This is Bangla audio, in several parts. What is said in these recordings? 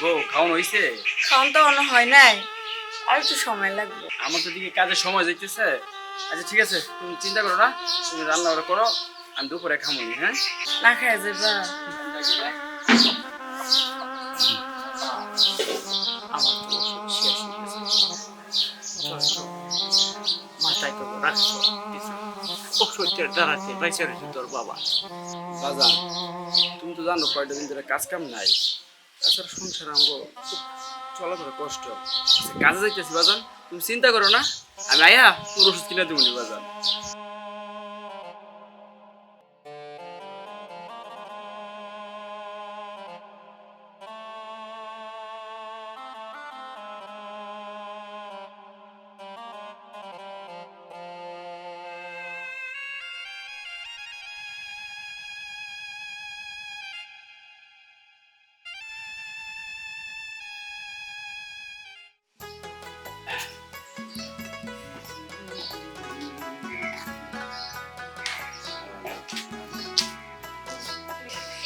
বউ খাওয়ান হইছে? খাওন তো মনে হয় নাই। আর একটু সময় লাগবে। আমার তো দিকে কাজের সময় যাইতেছে। আচ্ছা ঠিক আছে তুমি চিন্তা করো না তুমি রান্না বান্না করো আমি দুপুরে খামনি হ্যাঁ? না খাই যাবা। মাথায় তো রাখছো ওষুধের দাঁড়াতে বাইসের তোর বাবা। বাজান তুমি তো জানো কয়টা দিন ধরে কাজ কাম নাই। তাছাড়া সংসার খুব চলাফেরা কষ্ট। আচ্ছা, কাজে যাইতেছি বাজান। তুমি চিন্তা করো না আমি আয়া তোর ওষুধ কিনে দেবো বাজান।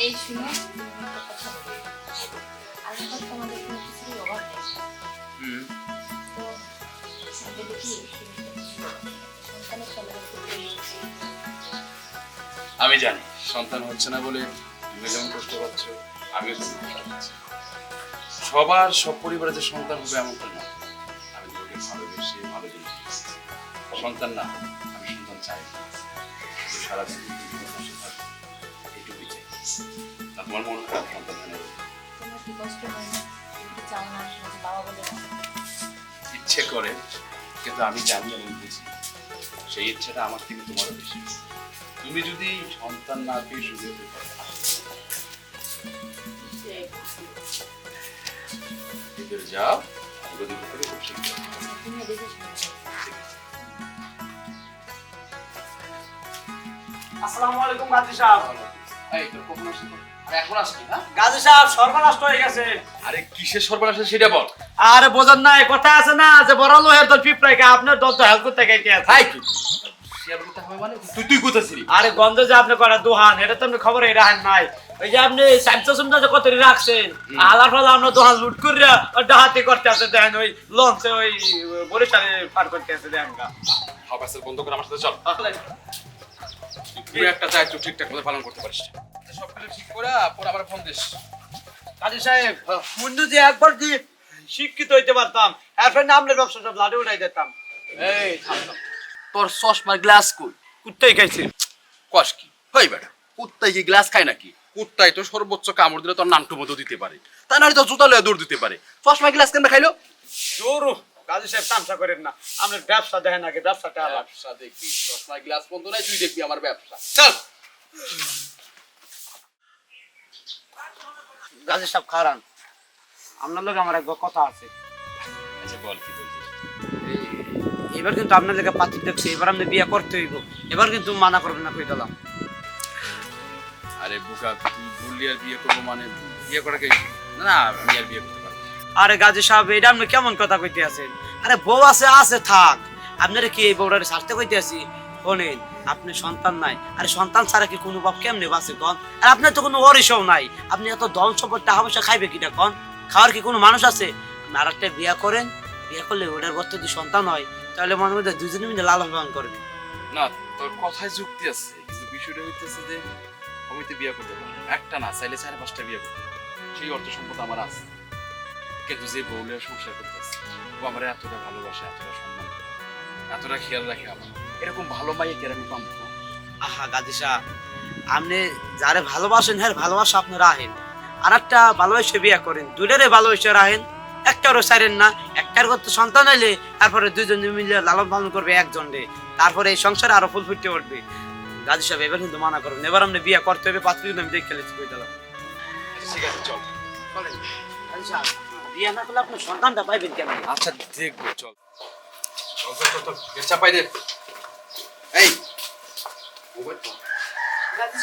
এই শুনো আমি তো তোমাদের কোনো কিছুরই অভাব নেই। তো আমাদের কি সন্তানের আমি জানি সন্তান হচ্ছে না বলে তুমি যেমন কষ্ট পাচ্ছ আমিও পাচ্ছি। সবার সব পরিবারে যে সন্তান হবে এমনটা না। আমি তোমাকে ভালোবেসে ভালো জিনিস সন্তান না আমি সন্তান চাই সারা তোমার মন খারাপ হয় তোমার কি কষ্ট হয় না চাও না বাবা বলে ইচ্ছে করে কিন্তু আমি জানি এবং বুঝি। সেই ইচ্ছেটা আমার থেকে তোমারও বেশি। তুমি যদি সন্তান না পেয়ে সুযোগ পারো। ভিতরে যাও আমি ওদিকে খুব শুনো আসসালামু আলাইকুম গাজী সাহেব এই তোর কখন আসছিস আরে এখন আসলি না? গাজী সাহেব সর্বনাশ হয়ে গেছে। আরে কিসের সর্বনাশ সেটা বল। আরে বোঝেন না কথা আছে না যে বড় লোহের দল পিঁপড়াকে আপনার দল তো হেল্প করতে গেছে। তাই। কি শেয়ার করতে হবে মানে তুই তুই কোথায় ছিলি আরে গন্ধ যে আপনি করা দোহান এটা তো আপনি খবর রাখেন নাই। ওই যে আপনি যে কত রাখছেন আলার ফলে আমরা দোহান লুট করিয়া ওই ডাহাতি করতে আছে দেখেন ওই লঞ্চে ওই বরিশালে পার করতে আছে দেখেন গা। বন্ধ করে আমার সাথে চল। তুই একটা দায়িত্ব ঠিকঠাক মতো পালন করতে পারিস। সব কিছু ঠিক করে পর আবার ফোন দিস। কাজী সাহেব মুন্ডু যে একবার যে শিক্ষিত হইতে পারতাম এরপর নামলের ব্যবসা সব লাডু উঠাই দিতাম। এই। তোর চশমার গ্লাস কই? কুত্তাই খাইছে। কস কি? হই বেটা কুত্তাই কি গ্লাস খায় নাকি? কুত্তাই তো সর্বোচ্চ কামড় দিলে তোর নান্টু মতো দিতে পারে। তা নাহলে তো জুতা লয়ে দৌড় দিতে পারে। চশমা গ্লাস কেন খাইলো? জোর সাহেব তামসা করেন না। ব্যবসা দেখেন আগে ব্যবসাটা ব্যবসা দেখবি চশমা গ্লাস বন্ধ নাই তুই দেখবি আমার ব্যবসা। চল। গাজী সাহেব খারান। আপনার লোক আমার কথা আছে। আচ্ছা বল কি বলছিস? এবার কিন্তু আপনার লেগে পাত্র দেখছি এবার আপনি বিয়ে করতে হইব। এবার কিন্তু মানা করবেন না কই দিলাম আরে বুকা তুই বললি আর বিয়ে করব মানে? বিয়ে করা কে? না আমি আর বিয়ে না। আরে গাজী সাহেব, এটা আপনি কেমন কথা কইতে আছেন? আরে বউ আছে আছে, থাক। আপনারা কি এই বউটারে ছাড়তে কইতে আছি? শোনেন, আপনি সন্তান নাই। আরে সন্তান ছাড়া কি কোনো বাপ কেমনে বাঁচে কন? আর আপনার তো কোনো ওরিসও নাই। আপনি এত ধন সম্পদ, টাকা পয়সা খাইবে কিটা কন? খাওয়ার কি কোনো মানুষ আছে? আর একটা বিয়া করেন। বিয়া করলে ওটার ঘর যদি সন্তান হয়, তাহলে মনে মধ্যে দুজনে মিলে লালন পালন করবে। না, তোর কথায় যুক্তি আছে। কিন্তু বিষয়টা হইতেছে যে, আমি তো বিয়ে করতে পারব একটা না, চাইলে চার পাঁচটা বিয়ে করতে। সেই অর্থ সম্পদ আমার আছে। কিন্তু যে বউলের সংসার করতেছে? ও আমার এতটা ভালোবাসে এতটা সম্মান এতটা খেয়াল রাখে আমার। এরকম ভালো মাইয়ে কে আমি পাবো? না? আহা গাদিসা আপনি যারে ভালোবাসেন হ্যাঁ ভালোবাসা আপনি রাহেন আর একটা ভালোবাসে বিয়ে করেন। দুটারে ভালোবাসে রাহেন একটারও সারেন না। একটার করতে সন্তান হইলে তারপরে দুজন মিলে লালন পালন করবে একজন রে তারপরে এই সংসারে আরও ফুল ফুটতে উঠবে। গাজী সাহেব এবার কিন্তু মানা করবেন এবার আপনি বিয়ে করতে হবে পাঁচ মিনিট আমি দেখে খেলেছি কই দিলাম আচ্ছা, ঠিক আছে চল। গাজী সাহেব, বিয়ে না করলে আপনি সন্তানটা পাইবেন কেমন? আচ্ছা দেখব চল। চাপাই দে। এই মোবাইল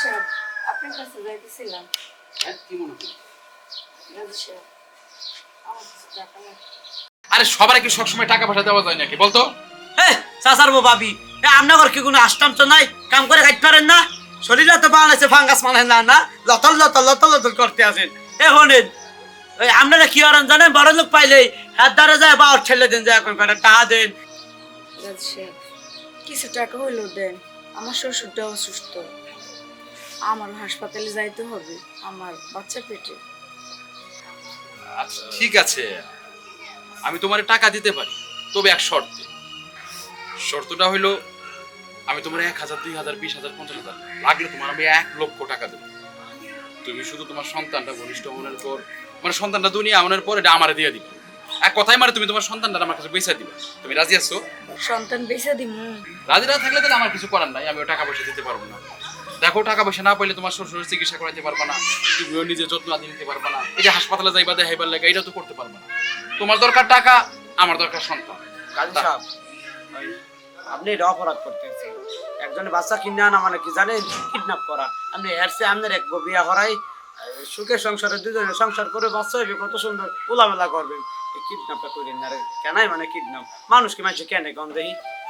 সাহেব আপনার কাছে যাইতেছিলাম। হ্যাঁ কি মনে হলো গাজী সাহেব আমার কাছে টাকা আরে সবার কি সবসময় টাকা পয়সা দেওয়া যায় নাকি বলতো? হ্যাঁ চাচার বউ ভাবি এ আপনার কি কোনো আষ্টাম তো নাই? কাম করে খাইতে পারেন না? শরীরে তো বানাইছে ফাঙ্গাস মানে না না? লতল লতল লতল লতল করতে আছেন এ হনেন ওই আপনারা কি করেন জানেন? বড় লোক পাইলেই হাত দ্বারা যায় বা ঠেলে দেন যায় এখন কটা টাকা দেন। সাহেব কিছু টাকা হইলেও দেন। আমার শ্বশুরটাও অসুস্থ। আমার হাসপাতালে যাইতে হবে আমার বাচ্চা পেটে। আচ্ছা ঠিক আছে। আমি তোমার টাকা দিতে পারি তবে এক শর্তে। শর্তটা হইল আমি তোমার এক হাজার দুই হাজার বিশ হাজার পঞ্চাশ হাজার লাগলে তোমার আমি এক লক্ষ টাকা দেবো। তুমি শুধু তোমার সন্তানটা ঘনিষ্ঠ মনের পর মানে সন্তানটা দুনিয়া আমনের পর এটা আমারে দিয়ে দিবে। এক কথাই মানে তুমি তোমার সন্তানটা আমার কাছে বেঁচে দিবে। তুমি রাজি আছো? সন্তান বেঁচে দিমু। রাজি না থাকলে তাহলে আমার কিছু করার নাই আমি টাকা পয়সা দিতে পারব না। দেখো টাকা পয়সা না পাইলে তোমার শ্বশুরের চিকিৎসা করাইতে পারবা না তুমিও নিজে যত্ন আদি নিতে পারবা না। এই যে হাসপাতালে যাইবা দেখাইবার লাগে এটা তো করতে পারবা না। তোমার দরকার টাকা আমার দরকার সন্তান। কাজী সাহেব আপনি এটা অপরাধ করতেছেন। একজনের বাচ্চা কিনে আনা মানে কি জানেন? কিডন্যাপ করা। আপনি এরসে আপনার এক গো বিয়া করাই সুখের সংসারে দুজনে সংসার করে বাচ্চা হইবে, কত সুন্দর উলামেলা করবেন কিডন্যাপটা না কেনাই মানে কিডন্যাপ মানুষ কেনে কম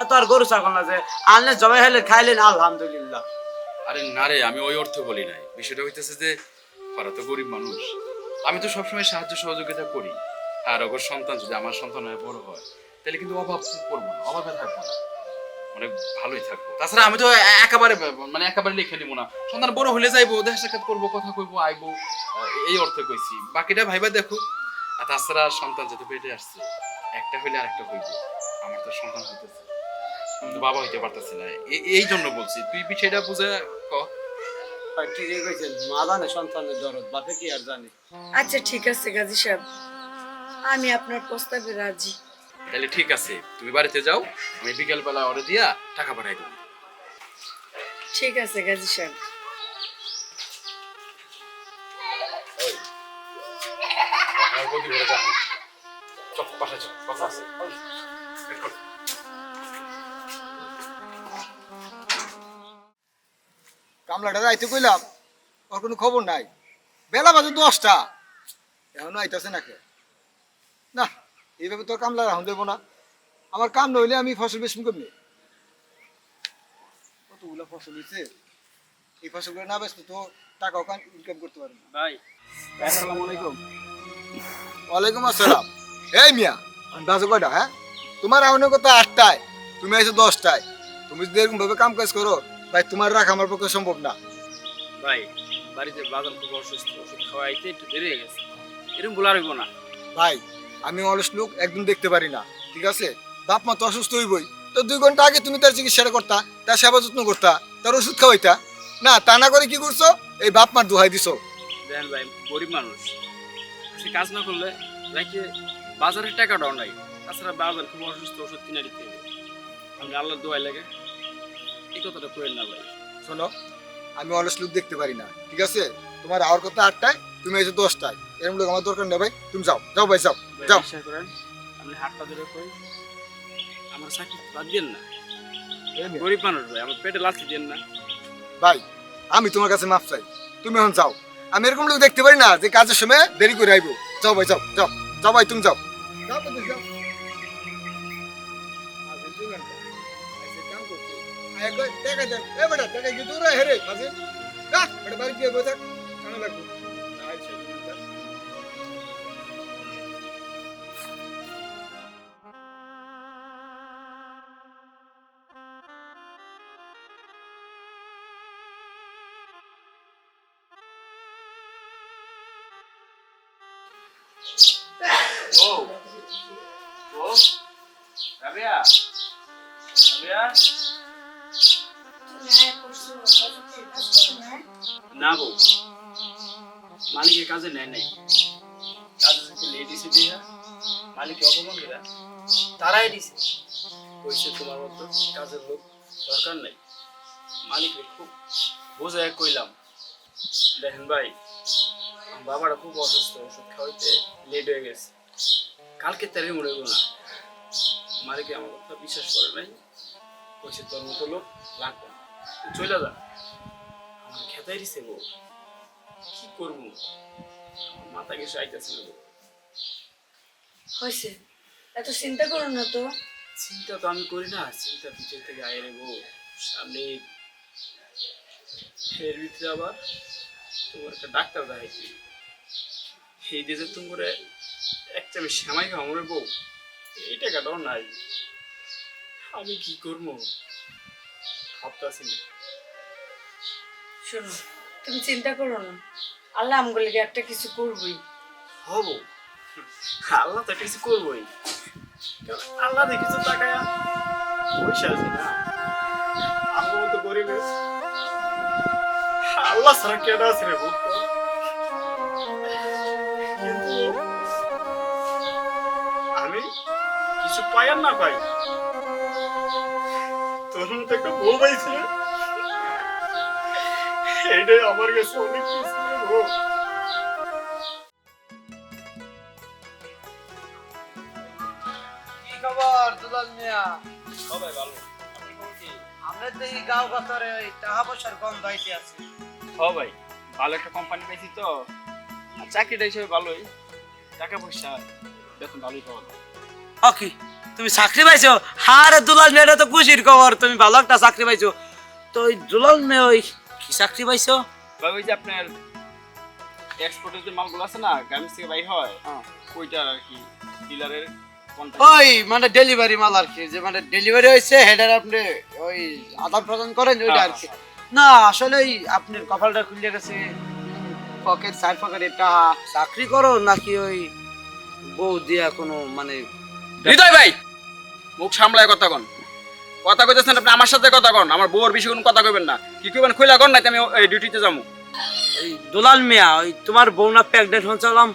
তো আর গরু, ছাগল না যে আনলে জবাই হলে খাইলেন, আলহামদুলিল্লাহ। আরে না রে, আমি ওই অর্থে বলি নাই। বিষয়টা হইতেছে যে তো গরিব মানুষ। আমি তো সবসময় সাহায্য, সহযোগিতা করি। আর ওর সন্তান যদি আমার সন্তান হয়ে বড় হয়, তাহলে কিন্তু অভাব করব না, অভাবে থাকব না। অনেক ভালোই থাকব। তাছাড়া আমি তো একেবারে মানে একেবারে লিখে নিবো না। সন্তান বড় হলে যাইবো দেখা সাক্ষাৎ করব কথা কইবো আইবো এই অর্থে কইছি। বাকিটা ভাইবা দেখো। আর তাছাড়া সন্তান যেহেতু পেটে আসছে একটা হইলে আরেকটা হইব। আমার তো সন্তান হইতেছে। বাবা হইতে পারতেছি না। এই জন্য বলছি তুই বিষয়টা বুঝে ক। ভাই, ঠিকই কইছেন মা জানে সন্তানের দরদ বাপে কি আর জানে? আচ্ছা ঠিক আছে গাজী সাহেব। আমি আপনার প্রস্তাবে রাজি। তাহলে ঠিক আছে তুমি বাড়িতে যাও আমি বিকেল বেলা অর্ডার দিয়া টাকা পাঠাই দেবো। ঠিক আছে গাজী সাহেব। কামলাটা রাইতে কইলাম ওর কোনো খবর নাই। বেলা বাজে দশটা। এখনও আইতাছে নাকি? না এইভাবে তোর কামলা রাখুন দেবো না। আমার কাম নইলে আমি ফসল বেশি কমনি? কতগুলো ফসল হয়েছে এই ফসলগুলো না তো টাকাও কান ইনকাম করতে পারব না। ভাই। আসসালামু আলাইকুম। ওয়ালাইকুম আসসালাম। এই মিয়া বাজে কয়টা হ্যাঁ? তোমার আউনের কথা আটটায়? তুমি আইছো দশটায়। তুমি যদি এরকম ভাবে কাম কাজ করো ভাই তোমার রাখা আমার পক্ষে সম্ভব না। ভাই বাড়িতে বাজার খুব অসুস্থ ওষুধ খাওয়াইতে একটু দেরি হয়ে গেছে। এরকম বলা হইব না। ভাই আমি অলস লোক একদম দেখতে পারি না। ঠিক আছে? বাপ মা তো অসুস্থ হইবই। তো দুই ঘণ্টা আগে তুমি তার চিকিৎসাটা করতা তার সেবা যত্ন করতা তার ওষুধ খাওয়াইতা। না তা না করে কি করছ? এই বাপ মার দোহাই দিছো। দেখেন ভাই গরিব মানুষ। সে কাজ না করলে নাকি বাজারের টাকাটাও নাই? তাছাড়া বাজার খুব অসুস্থ ওষুধ কিনে দিতে হবে। আপনি আল্লাহ দোয়াই লাগে। এই কথাটা করেন না ভাই। শোনো আমি অলস লোক দেখতে পারি না। ঠিক আছে? তোমার আওয়ার কথা আটটায় তুমি এসে দশটায় এরকম লোক আমার দরকার নেই ভাই। তুমি যাও যাও ভাই যাও যাও। আপনি হাতটা ধরে কই আমার চাকরি বাদ দিন না। গরিব মানুষ ভাই আমার পেটে লাথি দেন না। ভাই আমি তোমার কাছে মাপ চাই। তুমি এখন যাও। আমি এরকম লোক দেখতে পারি না যে কাজের সময় দেরি করে আইবো। যাও ভাই যাও যাও যাও ভাই তুমি যাও। যাও টাকা দেন। এ বেটা, কি দূরে হেরে, বেটা, বাড়ি গিয়ে বসে। কামে লাগবো। মালিকের কাজে নেয় নাই। কাজে যেতে লেট এসে দিয়া মালিক অপমান করে। তারাই দিছে। কইছে, তোমার মতো কাজের লোক দরকার নাই। মালিককে খুব বোঝায় কইলাম, দেখেন ভাই বাবাটা খুব অসুস্থ, ওষুধ খাওয়াইতে লেট হয়ে গেছে। কালকে তারে মনে হইব না। মালিকে আমার কথা বিশ্বাস করে নাই। কইছে, তোর মতো লোক লাগবে চলে যা। আমার খেতাই দিছে গো কি করব? মাথা কিছু আইতেছে না গো হয়েছে। এত চিন্তা করো না তো। চিন্তা তো আমি করি না চিন্তা ভিতর থেকে আয় রে সামনে এর ভিতরে আবার তোমার একটা ডাক্তার দেখাইছি। এই দেশে তোমার একটা আমি শ্যামাই খাওয়ার বউ। এই টাকাটাও নাই। আমি কি করব? ভাবতেছি না। শোনো তুমি চিন্তা করো না। আল্লাহ আমগুলিকে একটা কিছু করবই। হব। আল্লাহ তো কিছু করবোই। আল্লাহ দেখেছ টাকা পয়সা আছে না? আমার মতো গরিবের আল্লাহ ছাড়া কেন আছে রে আমি কিছু পাই আর না পাই? তোর মতো একটা বউ পাইছিল এইটাই আমার কাছে অনেক কিছু রে বউ কি খবর দুলাল মিয়া সবাই ভালো আপনি খবর কি আমরা দেখি গাঁও গতরে ওই টাকা পয়সার গন্ধ হইতে আছে হ ভাই ভালো একটা কোম্পানি পাইছি তো। আর চাকরিটা হিসেবে ভালোই। টাকা পয়সা বেতন ভালোই পাওয়া যায়। কি? তুমি চাকরি পাইছো? হারে দুলাল মেয়েটা তো খুশির খবর। তুমি ভালো একটা চাকরি পাইছো। তো ওই দুলাল মেয়ে ওই কি চাকরি পাইছো? ভাই ওই যে আপনার এক্সপোর্টের যে মালগুলো আছে না গার্মেন্টস থেকে বাইর হয় ওইটার আর কি ডিলারের ওই মানে ডেলিভারি মাল আর কি যে মানে ডেলিভারি হয়েছে হেডার আপনি ওই আদান প্রদান করেন ওইটা আর কি। না আসলে ওই আপনার কপালটা খুলে গেছে পকেট সাইড পকেটে টাকা চাকরি করো নাকি ওই বউ দিয়া কোনো মানে হৃদয় ভাই মুখ সামলায় কথা কন কথা কইতেছেন আপনি আমার সাথে কথা কন আমার বউর বেশি কোনো কথা কইবেন না। কি কইবেন খুইলা কন নাকি আমি এই ডিউটিতে যাব ওই দুলাল মিয়া ওই তোমার বউ না প্রেগনেন্ট চলাম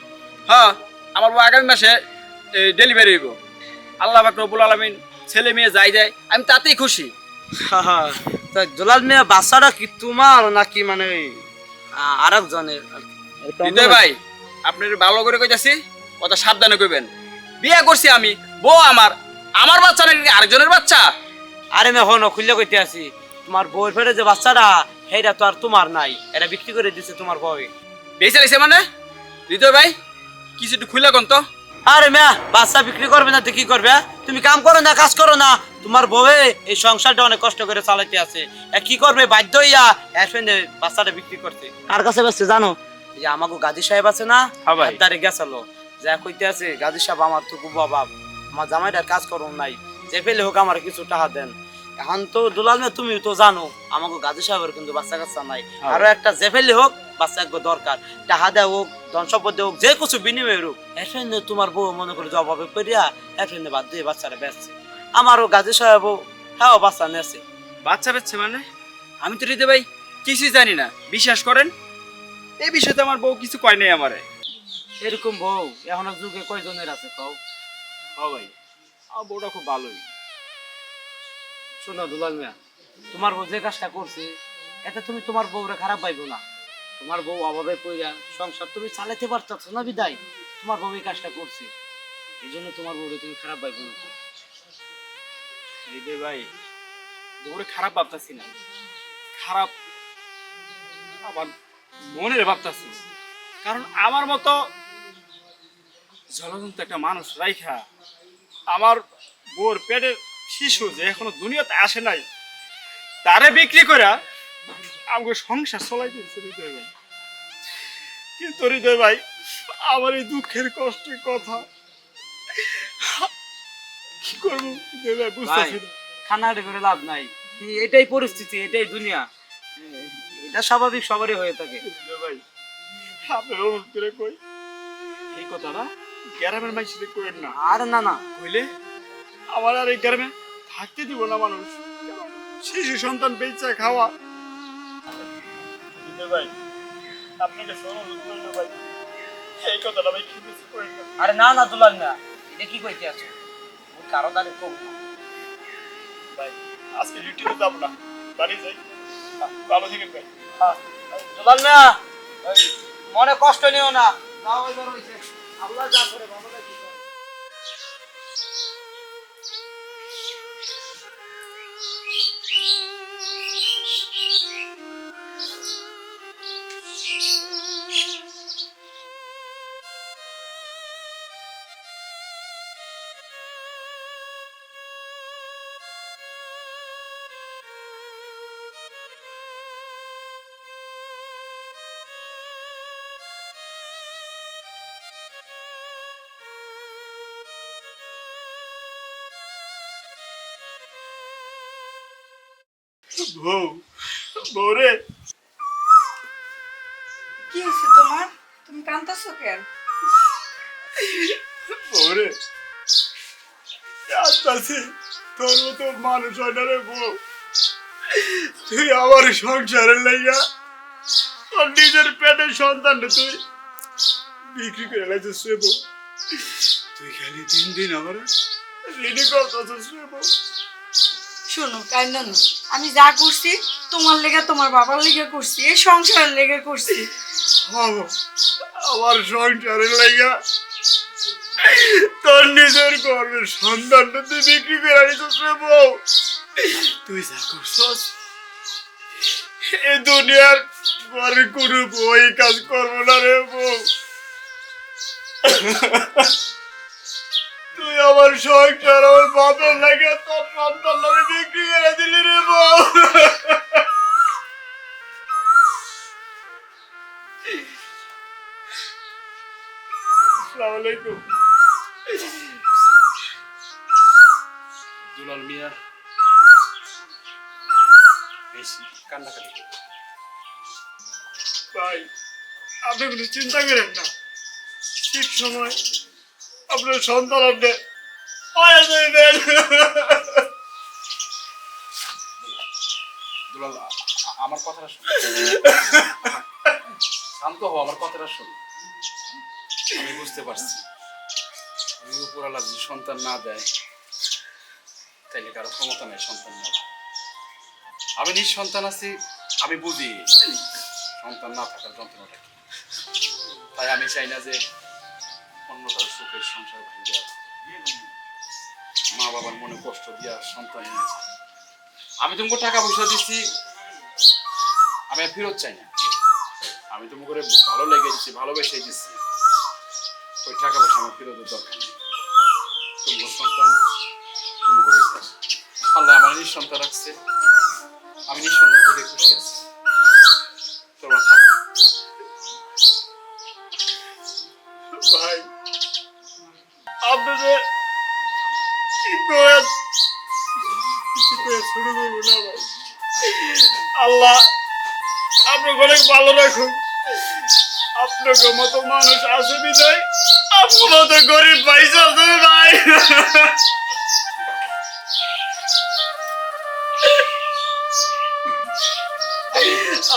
হ্যাঁ আমার বউ আগামী মাসে ডেলিভারি হইব। আল্লাহ পাক রব্বুল আলামিন ছেলে মেয়ে যাই যায় আমি তাতেই খুশি। তো দুলাল মিয়া বাচ্চাটা কি তোমার নাকি মানে আর একজনের হৃদয় ভাই আপনার ভালো করে কইতাছি কথা সাবধানে কইবেন। বিয়ে করছি আমি বউ আমার আমার বাচ্চা নাকি আরেকজনের বাচ্চা? আরে মে হনো খুললে কইতে আছি তোমার বউয়ের ফেটে যে বাচ্চাটা সেইটা তো আর তোমার নাই। এটা বিক্রি করে দিছে তোমার বউ বেঁচে রয়েছে মানে? হৃদয় ভাই কিছু একটু খুইলা কন তো। আরে মেয়া বাচ্চা বিক্রি করবে না তো কি করবে? হ্যাঁ? তুমি কাম করো না কাজ করো না। তোমার বউয়ে এই সংসারটা অনেক কষ্ট করে চালাইতে আছে। কি করবে? বাধ্য হইয়া ফ্রেন্ডে বাচ্চাটা বিক্রি করতে কার কাছে বেসছে জানো? যে আমাকে গাজী সাহেব আছে না হ্যাঁ। তারে গেছিল। যা কইতে আছে গাজী সাহেব আমার তো খুব অভাব। আমার জামাইটার কাজ করো নাই। যে হোক আমার কিছু টাকা দেন। এখন তো দুলাল মেয়ে তুমি তো জানো আমাকে গাজী সাহেবের কিন্তু বাচ্চা কাচ্চা নাই। আরও একটা যে হোক বাচ্চা একবার দরকার। টাকা দেওয়া হোক ধন সম্পদ হোক যে কিছু বিনিময় হোক জন্য তোমার বউ মনে করে অভাবে করিয়া জন্য বাদ দিয়ে বাচ্চারা বেচছে। আমারও গাজী সাহেব হ্যাঁ বাচ্চা নেছে বাচ্চা পেচ্ছে মানে? আমি তো হৃদয় ভাই কিছুই জানি না। বিশ্বাস করেন? এই বিষয়ে তো আমার বউ কিছু কয় নাই আমারে। এরকম বউ এখনও যুগে কয়জনের আছে কও? হ ভাই। বউটা খুব ভালোই। শোনো দুলাল মিয়া, তোমার বউ যে কাজটা করছে, এতে তুমি তোমার বউরে খারাপ পাইবো না। তোমার বউ অভাবে পড়িয়া সংসার তুমি চালাতে পারতেছ না বিদায়। তোমার বউ এই কাজটা করছে, এই জন্য তোমার বউরে তুমি খারাপ পাইবো না। হৃদয় ভাই, বউরে খারাপ ভাবতাছি না। খারাপ আমার মনের ভাবতাছি। কারণ আমার মতো জলজন্ত একটা মানুষ রাইখা আমার বউর পেটের শিশু যে এখনও দুনিয়াতে আসে নাই তারে বিক্রি করে আমাকে সংসার চলাই দিয়েছে হৃদয় ভাই। কিন্তু হৃদয় ভাই আমার এই দুঃখের কষ্টের কথা কি করব হৃদয় ভাই বুঝতেছি খানাহাটি করে লাভ নাই। এটাই পরিস্থিতি এটাই দুনিয়া। এটা স্বাভাবিক সবারই হয়ে থাকে। হৃদয় ভাই আপনার অনুরোধ করে কই? এই কথাটা গ্রামের মানুষদের কইেন না। আর না না। কইলে? আমার আর এই গ্রামে থাকতে দিব না মানুষ। শিশু সন্তান বেচা খাওয়া। ভাই আপনাকে অনুরোধ ভাই। এই কথাটা ভাই কি করেন না। আরে না না দুলাল না। এটা কি কইতে আছো? ওর কারও দাঁড়ে কম। ভাই আজকে ডিউটিতে যাব না। বাড়ি যাই। ভালো থাকেন ভাই। হ্যাঁ, দুলাল না মনে কষ্ট নিও না। হইছে আল্লাহ যা করে ভালো বউ বউরে। কি হয়েছে তোমার? তুমি কান্দাছো কেন? বউরে আসতেছি তোর মতো মানুষ হয় না রে বউ। তুই আমার সংসারের লাইগা তোর নিজের পেটের সন্তান তুই। বিক্রি করে লাগছিস রে তুই খালি দিন দিন আমার ঋণী করতেছিস রে বউ। শোনো কান্দন আমি যা করছি, তোমার লেগে, তোমার বাবার লেগে করছি, এই সংসারের লেগে করছি। হব আমার সংসারের লাইগা তোর নিজের গর্বের সন্তানটা তুই বিক্রি করে আনিস বউ। তুই যা করছস, এ দুনিয়ার ঘরে কোনো বই কাজ করব না রে বউ। তুই আমার সংসার আমার বাপের লাগে তোর সন্তান বিক্রি করে দিলি রে বউ। আলাইকুম। দুলাল মিয়া। বেশি কান্নাকাটি। ভাই আপনি কোনো চিন্তা করেন না। ঠিক সময় আপনার সন্তান আপনি আ- আ- আমার কথাটা শোন। শান্ত হও, আমার কথাটা শোন। আমি বুঝতে পারছি। আমি উপরালা যদি সন্তান না দেয়, তাইলে কারও ক্ষমতা নেই সন্তান নেওয়া আমি নিজ সন্তান আছি, আমি বুঝি। সন্তান না থাকার যন্ত্রণাটা কি? তাই আমি চাই না যে অন্য কারও সুখের সংসার ভাঙিয়া মা বাবার মনে কষ্ট দিয়া সন্তান আমি তোমাকে টাকা পয়সা দিচ্ছি আমি আর ফেরত চাই না। আমি তোমাকে ভালো লেগে দিচ্ছি ভালোবেসে দিচ্ছি ওই টাকা পয়সা আমার ফেরতের দরকার নেই। তোমার সন্তান করে আল্লাহ আমার নিঃসন্তান রাখছে। আমি নিঃসন্তান থেকে খুশি আছি। তোমরা ভাই। অনেক ভালো রাখুন আপনাকে মতো মানুষ আছে বিদায়। আপনার মতো গরিব আছে ভাই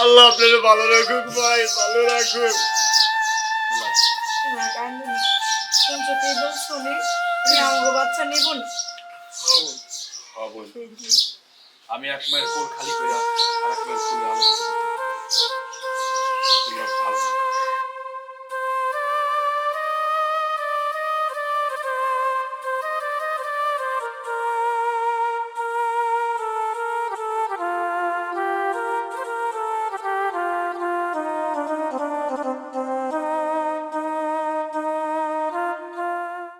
আল্লাহ আপনার ভালো রাখুন ভাই ভালো রাখুন আমি এক মায়ের কোল খালি করে আর এক মায়ের কোলে পারি।